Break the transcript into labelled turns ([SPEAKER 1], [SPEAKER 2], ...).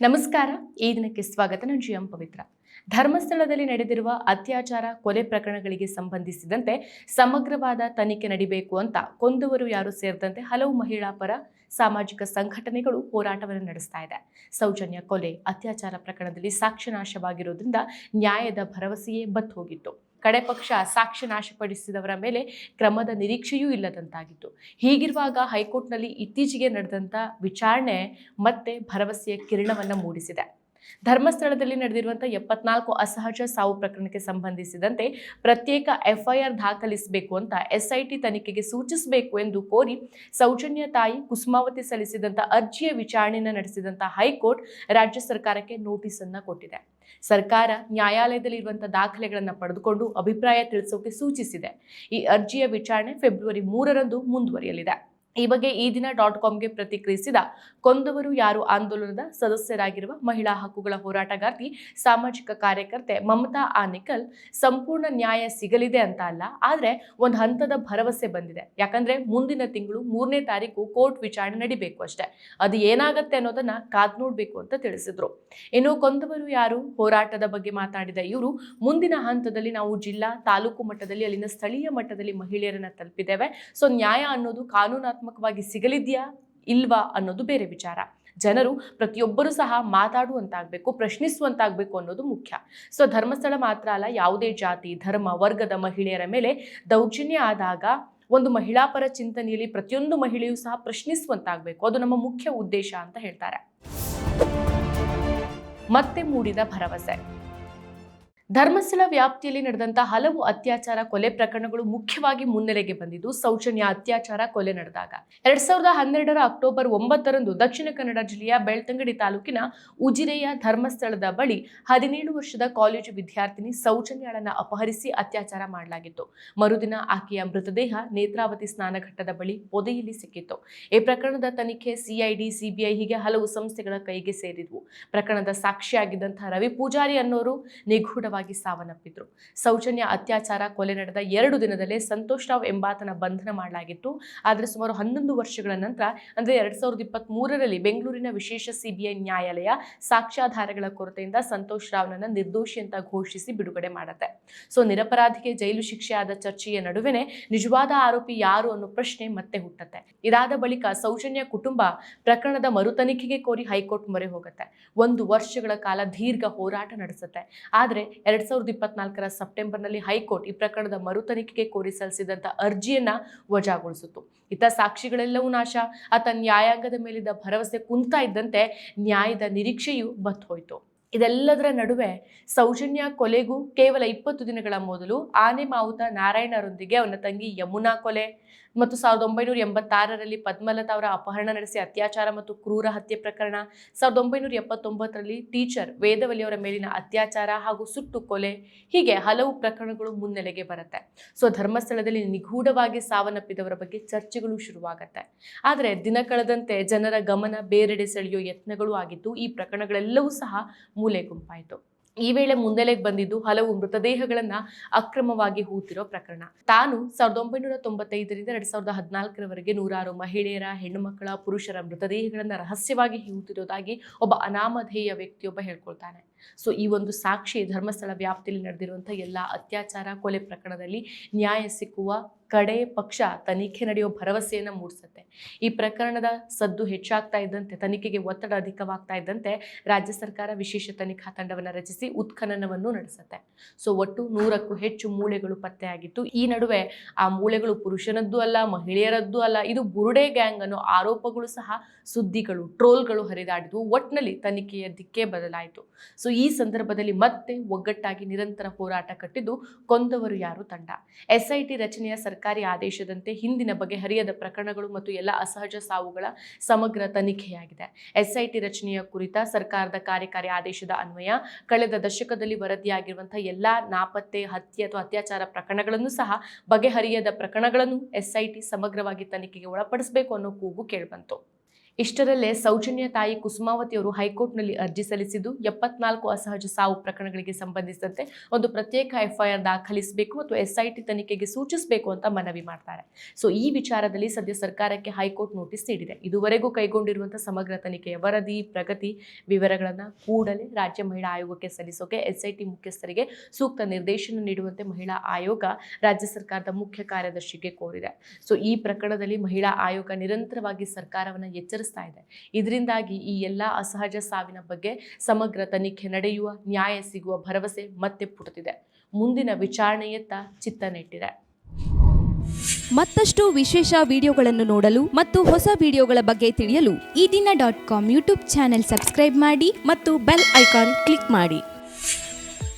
[SPEAKER 1] ನಮಸ್ಕಾರ, ಈ ದಿನಕ್ಕೆ ಸ್ವಾಗತ. ನಾನು ಜಿ ಎಂ ಪವಿತ್ರ. ಧರ್ಮಸ್ಥಳದಲ್ಲಿ ನಡೆದಿರುವ ಅತ್ಯಾಚಾರ, ಕೊಲೆ ಪ್ರಕರಣಗಳಿಗೆ ಸಂಬಂಧಿಸಿದಂತೆ ಸಮಗ್ರವಾದ ತನಿಖೆ ನಡಿಬೇಕು ಅಂತ ಕೊಂದವರು ಯಾರು ಸೇರಿದಂತೆ ಹಲವು ಮಹಿಳಾ ಪರ ಸಾಮಾಜಿಕ ಸಂಘಟನೆಗಳು ಹೋರಾಟವನ್ನು ನಡೆಸ್ತಾ ಇದೆ. ಸೌಜನ್ಯ ಕೊಲೆ, ಅತ್ಯಾಚಾರ ಪ್ರಕರಣದಲ್ಲಿ ಸಾಕ್ಷ್ಯ ನಾಶವಾಗಿರೋದ್ರಿಂದ ನ್ಯಾಯದ ಭರವಸೆಯೇ ಬತ್ತು ಹೋಗಿತ್ತು. ಕಡೆ ಪಕ್ಷ ಸಾಕ್ಷ್ಯ ನಾಶಪಡಿಸಿದವರ ಮೇಲೆ ಕ್ರಮದ ನಿರೀಕ್ಷೆಯೂ ಇಲ್ಲದಂತಾಗಿತ್ತು. ಹೀಗಿರುವಾಗ ಹೈಕೋರ್ಟ್ನಲ್ಲಿ ಇತ್ತೀಚೆಗೆ ನಡೆದಂಥ ವಿಚಾರಣೆ ಮತ್ತೆ ಭರವಸೆಯ ಕಿರಣವನ್ನು ಮೂಡಿಸಿದೆ. ಧರ್ಮಸ್ಥಳದಲ್ಲಿ ನಡೆದಿರುವಂಥ ಎಪ್ಪತ್ನಾಲ್ಕು ಅಸಹಜ ಸಾವು ಪ್ರಕರಣಕ್ಕೆ ಸಂಬಂಧಿಸಿದಂತೆ ಪ್ರತ್ಯೇಕ ಎಫ್ಐಆರ್ ದಾಖಲಿಸಬೇಕು ಅಂತ ಎಸ್ಐಟಿ ತನಿಖೆಗೆ ಸೂಚಿಸಬೇಕು ಎಂದು ಕೋರಿ ಸೌಜನ್ಯ ತಾಯಿ ಕುಸುಮಾವತಿ ಸಲ್ಲಿಸಿದಂಥ ಅರ್ಜಿಯ ವಿಚಾರಣೆಯನ್ನು ನಡೆಸಿದಂಥ ಹೈಕೋರ್ಟ್ ರಾಜ್ಯ ಸರ್ಕಾರಕ್ಕೆ ನೋಟಿಸ್ ಅನ್ನ ಕೊಟ್ಟಿದೆ. ಸರ್ಕಾರ ನ್ಯಾಯಾಲಯದಲ್ಲಿ ಇರುವಂತಹ ದಾಖಲೆಗಳನ್ನು ಪಡೆದುಕೊಂಡು ಅಭಿಪ್ರಾಯ ತಿಳಿಸೋಕೆ ಸೂಚಿಸಿದೆ. ಈ ಅರ್ಜಿಯ ವಿಚಾರಣೆ ಫೆಬ್ರವರಿ ಮೂರರಂದು ಮುಂದುವರಿಯಲಿದೆ. ಈ ಬಗ್ಗೆ ಈ ದಿನ ಡಾಟ್ ಕಾಮ್ಗೆ ಪ್ರತಿಕ್ರಿಯಿಸಿದ ಕೊಂದವರು ಯಾರು ಆಂದೋಲನದ ಸದಸ್ಯರಾಗಿರುವ ಮಹಿಳಾ ಹಕ್ಕುಗಳ ಹೋರಾಟಗಾರ್ತಿ, ಸಾಮಾಜಿಕ ಕಾರ್ಯಕರ್ತೆ ಮಮತಾ ಆನಿಕಲ್ ಸಂಪೂರ್ಣ ನ್ಯಾಯ ಸಿಗಲಿದೆ ಅಂತ ಅಲ್ಲ, ಆದರೆ ಒಂದು ಹಂತದ ಭರವಸೆ ಬಂದಿದೆ. ಯಾಕಂದ್ರೆ ಮುಂದಿನ ತಿಂಗಳು ಮೂರನೇ ತಾರೀಕು ಕೋರ್ಟ್ ವಿಚಾರಣೆ ನಡಿಬೇಕು ಅಷ್ಟೇ. ಅದು ಏನಾಗತ್ತೆ ಅನ್ನೋದನ್ನ ಕಾದ್ ನೋಡ್ಬೇಕು ಅಂತ ತಿಳಿಸಿದ್ರು. ಇನ್ನು ಕೊಂದವರು ಯಾರು ಹೋರಾಟದ ಬಗ್ಗೆ ಮಾತಾಡಿದ ಇವರು, ಮುಂದಿನ ಹಂತದಲ್ಲಿ ನಾವು ಜಿಲ್ಲಾ ತಾಲೂಕು ಮಟ್ಟದಲ್ಲಿ, ಅಲ್ಲಿನ ಸ್ಥಳೀಯ ಮಟ್ಟದಲ್ಲಿ ಮಹಿಳೆಯರನ್ನ ತಲುಪಿದ್ದೇವೆ. ಸೊ ನ್ಯಾಯ ಅನ್ನೋದು ಕಾನೂನಾತ್ಮಕವಾಗಿ ಸಿಗಲಿದೆಯಾ ಇಲ್ವಾ ಅನ್ನೋದು ಬೇರೆ ವಿಚಾರ. ಜನರು ಪ್ರತಿಯೊಬ್ಬರೂ ಸಹ ಮಾತಾಡುವಂತಾಗಬೇಕು, ಪ್ರಶ್ನಿಸುವಂತಾಗಬೇಕು ಅನ್ನೋದು ಮುಖ್ಯ. ಸೊ, ಧರ್ಮಸ್ಥಳ ಮಾತ್ರ ಅಲ್ಲ, ಯಾವುದೇ ಜಾತಿ, ಧರ್ಮ, ವರ್ಗದ ಮಹಿಳೆಯರ ಮೇಲೆ ದೌರ್ಜನ್ಯ ಆದಾಗ ಒಂದು ಮಹಿಳಾ ಪರ ಚಿಂತನೆಯಲ್ಲಿ ಪ್ರತಿಯೊಂದು ಮಹಿಳೆಯೂ ಸಹ ಪ್ರಶ್ನಿಸುವಂತಾಗಬೇಕು. ಅದು ನಮ್ಮ ಮುಖ್ಯ ಉದ್ದೇಶ ಅಂತ ಹೇಳ್ತಾರೆ. ಮತ್ತೆ ಮೂಡಿದ ಭರವಸೆ. ಧರ್ಮಸ್ಥಳ ವ್ಯಾಪ್ತಿಯಲ್ಲಿ ನಡೆದಂತಹ ಹಲವು ಅತ್ಯಾಚಾರ ಕೊಲೆ ಪ್ರಕರಣಗಳು ಮುಖ್ಯವಾಗಿ ಮುನ್ನೆಲೆಗೆ ಬಂದಿದ್ದು ಸೌಜನ್ಯ ಅತ್ಯಾಚಾರ ಕೊಲೆ ನಡೆದಾಗ. ಎರಡ್ ಸಾವಿರದ ಹನ್ನೆರಡರ ಅಕ್ಟೋಬರ್ ಒಂಬತ್ತರಂದು ದಕ್ಷಿಣ ಕನ್ನಡ ಜಿಲ್ಲೆಯ ಬೆಳ್ತಂಗಡಿ ತಾಲೂಕಿನ ಉಜಿರೆಯ ಧರ್ಮಸ್ಥಳದ ಬಳಿ ಹದಿನೇಳು ವರ್ಷದ ಕಾಲೇಜು ವಿದ್ಯಾರ್ಥಿನಿ ಸೌಜನ್ಯಳನ್ನು ಅಪಹರಿಸಿ ಅತ್ಯಾಚಾರ ಮಾಡಲಾಗಿತ್ತು. ಮರುದಿನ ಆಕೆಯ ಮೃತದೇಹ ನೇತ್ರಾವತಿ ಸ್ನಾನಘಟ್ಟದ ಬಳಿ ಪೊದೆಯಲ್ಲಿ ಸಿಕ್ಕಿತ್ತು. ಈ ಪ್ರಕರಣದ ತನಿಖೆ ಸಿಐಡಿ, ಸಿಬಿಐ ಹೀಗೆ ಹಲವು ಸಂಸ್ಥೆಗಳ ಕೈಗೆ ಸೇರಿದ್ವು. ಪ್ರಕರಣದ ಸಾಕ್ಷಿಯಾಗಿದ್ದಂತಹ ರವಿ ಪೂಜಾರಿ ಅನ್ನೋರು ನಿಗೂಢವಾಗಿ ಸಾವನ್ನಪ್ಪಿದ್ರು. ಸೌಜನ್ಯ ಅತ್ಯಾಚಾರ, ಕೊಲೆ ನಡೆದ ಎರಡು ದಿನದಲ್ಲೇ ಸಂತೋಷ್ ರಾವ್ ಎಂಬಾತನ ಬಂಧನ ಮಾಡಲಾಗಿತ್ತು. ಆದರೆ ಸುಮಾರು ಹನ್ನೊಂದು ವರ್ಷಗಳ ನಂತರ, ಅಂದರೆ ಎರಡು ಸಾವಿರದ ಇಪ್ಪತ್ತ್ ಮೂರರಲ್ಲಿ ಬೆಂಗಳೂರಿನ ವಿಶೇಷ ಸಿಬಿಐ ನ್ಯಾಯಾಲಯ ಸಾಕ್ಷ್ಯಾಧಾರಗಳ ಕೊರತೆಯಿಂದ ಸಂತೋಷ್ ರಾವ್ನನ್ನ ನಿರ್ದೋಷಿ ಅಂತ ಘೋಷಿಸಿ ಬಿಡುಗಡೆ ಮಾಡುತ್ತೆ. ಸೊ, ನಿರಪರಾಧಿಗೆ ಜೈಲು ಶಿಕ್ಷೆ ಆದ ಚರ್ಚೆಯ ನಡುವೆನೆ ನಿಜವಾದ ಆರೋಪಿ ಯಾರು ಅನ್ನೋ ಪ್ರಶ್ನೆ ಮತ್ತೆ ಹುಟ್ಟುತ್ತೆ. ಇದಾದ ಬಳಿಕ ಸೌಜನ್ಯ ಕುಟುಂಬ ಪ್ರಕರಣದ ಮರು ತನಿಖೆಗೆ ಕೋರಿ ಹೈಕೋರ್ಟ್ ಮೊರೆ ಹೋಗುತ್ತೆ. ಒಂದು ವರ್ಷಗಳ ಕಾಲ ದೀರ್ಘ ಹೋರಾಟ ನಡೆಸುತ್ತೆ. ಆದರೆ ಎರಡ್ ಸಾವಿರದ ಇಪ್ಪತ್ನಾಲ್ಕರ ಸೆಪ್ಟೆಂಬರ್ನಲ್ಲಿ ಹೈಕೋರ್ಟ್ ಈ ಪ್ರಕರಣದ ಮರು ತನಿಖೆಗೆ ಕೋರಿ ಸಲ್ಲಿಸಿದಂತ ಅರ್ಜಿಯನ್ನ ವಜಾಗೊಳಿಸಿತು ಇತ ಸಾಕ್ಷಿಗಳೆಲ್ಲವೂ ನಾಶ. ಆತ ನ್ಯಾಯಾಂಗದ ಮೇಲಿದ್ದ ಭರವಸೆ ಕುಂತಾ ಇದ್ದಂತೆ ನ್ಯಾಯದ ನಿರೀಕ್ಷೆಯು ಬತ್ ಹೋಯಿತು. ಇದೆಲ್ಲದರ ನಡುವೆ ಸೌಜನ್ಯ ಕೊಲೆಗೂ ಕೇವಲ ಇಪ್ಪತ್ತು ದಿನಗಳ ಮೊದಲು ಆನೆ ಮಾವುತ ನಾರಾಯಣರೊಂದಿಗೆ ಅವನ ತಂಗಿ ಯಮುನಾ ಕೊಲೆ. ಮತ್ತು ಸಾವಿರದ ಒಂಬೈನೂರ ಎಂಬತ್ತಾರರಲ್ಲಿ ಪದ್ಮಲತಾ ಅವರ ಅಪಹರಣ ನಡೆಸಿ ಅತ್ಯಾಚಾರ ಮತ್ತು ಕ್ರೂರ ಹತ್ಯೆ ಪ್ರಕರಣ, ಸಾವಿರದ ಒಂಬೈನೂರ ಎಪ್ಪತ್ತೊಂಬತ್ತರಲ್ಲಿ ಟೀಚರ್ ವೇದವಲ್ಲಿ ಅವರ ಮೇಲಿನ ಅತ್ಯಾಚಾರ ಹಾಗೂ ಸುಟ್ಟು ಕೊಲೆ, ಹೀಗೆ ಹಲವು ಪ್ರಕರಣಗಳು ಮುನ್ನೆಲೆಗೆ ಬರುತ್ತೆ. ಸೊ, ಧರ್ಮಸ್ಥಳದಲ್ಲಿ ನಿಗೂಢವಾಗಿ ಸಾವನ್ನಪ್ಪಿದವರ ಬಗ್ಗೆ ಚರ್ಚೆಗಳು ಶುರುವಾಗತ್ತೆ. ಆದರೆ ದಿನ ಕಳೆದಂತೆ ಜನರ ಗಮನ ಬೇರೆಡೆ ಸೆಳೆಯೋ ಯತ್ನಗಳು ಆಗಿದ್ದು, ಈ ಪ್ರಕರಣಗಳೆಲ್ಲವೂ ಸಹ ಮೂಲೆ ಗುಂಪಾಯಿತು. ಈ ವೇಳೆ ಮುನ್ನೆಲೆಗೆ ಬಂದಿದ್ದು ಹಲವು ಮೃತದೇಹಗಳನ್ನ ಅಕ್ರಮವಾಗಿ ಹೂತಿರೋ ಪ್ರಕರಣ. ತಾನು ಸಾವಿರದ ಒಂಬೈನೂರ ತೊಂಬತ್ತೈದರಿಂದ ಎರಡ್ ಸಾವಿರದ ಹದಿನಾಲ್ಕರವರೆಗೆ ನೂರಾರು ಮಹಿಳೆಯರ, ಹೆಣ್ಣುಮಕ್ಕಳ, ಪುರುಷರ ಮೃತದೇಹಗಳನ್ನ ರಹಸ್ಯವಾಗಿ ಹೂತಿರೋದಾಗಿ ಒಬ್ಬ ಅನಾಮಧೇಯ ವ್ಯಕ್ತಿಯೊಬ್ಬ ಹೇಳ್ಕೊಳ್ತಾನೆ. ಸೊ ಈ ಒಂದು ಸಾಕ್ಷಿ ಧರ್ಮಸ್ಥಳ ವ್ಯಾಪ್ತಿಯಲ್ಲಿ ನಡೆದಿರುವಂಥ ಎಲ್ಲ ಅತ್ಯಾಚಾರ, ಕೊಲೆ ಪ್ರಕರಣದಲ್ಲಿ ನ್ಯಾಯ ಸಿಕ್ಕುವ ಕಡೆ ಪಕ್ಷ ತನಿಖೆ ನಡೆಯೋ ಭರವಸೆಯನ್ನು ಮೂಡಿಸುತ್ತೆ. ಈ ಪ್ರಕರಣದ ಸದ್ದು ಹೆಚ್ಚಾಗ್ತಾ ಇದ್ದಂತೆ, ತನಿಖೆಗೆ ಒತ್ತಡ ಅಧಿಕವಾಗ್ತಾ ಇದ್ದಂತೆ ರಾಜ್ಯ ಸರ್ಕಾರ ವಿಶೇಷ ತನಿಖಾ ತಂಡವನ್ನು ರಚಿಸಿ ಉತ್ಖನನವನ್ನು ನಡೆಸುತ್ತೆ. ಸೊ ಒಟ್ಟು ನೂರಕ್ಕೂ ಹೆಚ್ಚು ಮೂಳೆಗಳು ಪತ್ತೆಯಾಗಿತ್ತು. ಈ ನಡುವೆ ಆ ಮೂಳೆಗಳು ಪುರುಷನದ್ದು ಅಲ್ಲ, ಮಹಿಳೆಯರದ್ದು ಅಲ್ಲ, ಇದು ಬುರುಡೆ ಗ್ಯಾಂಗ್ ಅನ್ನೋ ಆರೋಪಗಳು ಸಹ ಸುದ್ದಿಗಳು, ಟ್ರೋಲ್ಗಳು ಹರಿದಾಡಿದ್ವು. ಒಟ್ಟಿನಲ್ಲಿ ತನಿಖೆಯ ದಿಕ್ಕೇ ಬದಲಾಯಿತು. ಈ ಸಂದರ್ಭದಲ್ಲಿ ಮತ್ತೆ ಒಗ್ಗಟ್ಟಾಗಿ ನಿರಂತರ ಹೋರಾಟ ಕಟ್ಟಿದ್ದು ಕೊಂದವರು ಯಾರು ತಂಡ. ಎಸ್ಐಟಿ ರಚನೆಯ ಸರ್ಕಾರಿ ಆದೇಶದಂತೆ ಹಿಂದಿನ ಬಗೆಹರಿಯದ ಪ್ರಕರಣಗಳು ಮತ್ತು ಎಲ್ಲ ಅಸಹಜ ಸಾವುಗಳ ಸಮಗ್ರ ತನಿಖೆಯಾಗಿದೆ. ಎಸ್ಐಟಿ ರಚನೆಯ ಕುರಿತ ಸರ್ಕಾರದ ಕಾರ್ಯಕಾರಿ ಆದೇಶದ ಅನ್ವಯ, ಕಳೆದ ದಶಕದಲ್ಲಿ ವರದಿಯಾಗಿರುವಂತಹ ಎಲ್ಲ ನಾಪತ್ತೆ, ಹತ್ಯೆ ಅಥವಾ ಅತ್ಯಾಚಾರ ಪ್ರಕರಣಗಳನ್ನು ಸಹ ಬಗೆಹರಿಯದ ಪ್ರಕರಣಗಳನ್ನು ಎಸ್ಐಟಿ ಸಮಗ್ರವಾಗಿ ತನಿಖೆಗೆ ಒಳಪಡಿಸಬೇಕು ಅನ್ನೋ ಕೂಗು ಕೇಳಿಬಂತು. ಇಷ್ಟರಲ್ಲೇ ಸೌಜನ್ಯ ತಾಯಿ ಕುಸುಮಾವತಿಯವರು ಹೈಕೋರ್ಟ್ನಲ್ಲಿ ಅರ್ಜಿ ಸಲ್ಲಿಸಿದ್ದು ಎಪ್ಪತ್ನಾಲ್ಕು ಅಸಹಜ ಸಾವು ಪ್ರಕರಣಗಳಿಗೆ ಸಂಬಂಧಿಸಿದಂತೆ ಒಂದು ಪ್ರತ್ಯೇಕ ಎಫ್ಐಆರ್ ದಾಖಲಿಸಬೇಕು ಮತ್ತು ಎಸ್ಐಟಿ ತನಿಖೆಗೆ ಸೂಚಿಸಬೇಕು ಅಂತ ಮನವಿ ಮಾಡ್ತಾರೆ. ಸೊ, ಈ ವಿಚಾರದಲ್ಲಿ ಸದ್ಯ ಸರ್ಕಾರಕ್ಕೆ ಹೈಕೋರ್ಟ್ ನೋಟಿಸ್ ನೀಡಿದೆ. ಇದುವರೆಗೂ ಕೈಗೊಂಡಿರುವಂತಹ ಸಮಗ್ರ ತನಿಖೆಯ ವರದಿ, ಪ್ರಗತಿ ವಿವರಗಳನ್ನು ಕೂಡಲೇ ರಾಜ್ಯ ಮಹಿಳಾ ಆಯೋಗಕ್ಕೆ ಸಲ್ಲಿಸೋಕೆ ಎಸ್ಐಟಿ ಮುಖ್ಯಸ್ಥರಿಗೆ ಸೂಕ್ತ ನಿರ್ದೇಶನ ನೀಡುವಂತೆ ಮಹಿಳಾ ಆಯೋಗ ರಾಜ್ಯ ಸರ್ಕಾರದ ಮುಖ್ಯ ಕಾರ್ಯದರ್ಶಿಗೆ ಕೋರಿದೆ. ಸೊ, ಈ ಪ್ರಕರಣದಲ್ಲಿ ಮಹಿಳಾ ಆಯೋಗ ನಿರಂತರವಾಗಿ ಸರ್ಕಾರವನ್ನು ಎಚ್ಚರಿಸ್ತಾ ಇದೆ. ಇದರಿಂದಾಗಿ ಈ ಎಲ್ಲ ಅಸಹಜ ಸಾವಿನ ಬಗ್ಗೆ ಸಮಗ್ರ ತನಿಖೆ ನಡೆಯುವ, ನ್ಯಾಯ ಸಿಗುವ ಭರವಸೆ ಮತ್ತೆ ಪುಟುತ್ತಿದೆ. ಮುಂದಿನ ವಿಚಾರಣೆಯತ್ತ ಚಿತ್ತ ನೆಟ್ಟಿದೆ
[SPEAKER 2] ಮತ್ತಷ್ಟು ವಿಶೇಷ ವಿಡಿಯೋಗಳನ್ನು ನೋಡಲು ಮತ್ತು ಹೊಸ ವಿಡಿಯೋಗಳ ಬಗ್ಗೆ ತಿಳಿಯಲು
[SPEAKER 3] ಈ ದಿನ dot com YouTube channel subscribe ಮಾಡಿ
[SPEAKER 2] ಮತ್ತು ಬೆಲ್ ಐಕಾನ್ ಕ್ಲಿಕ್ ಮಾಡಿ.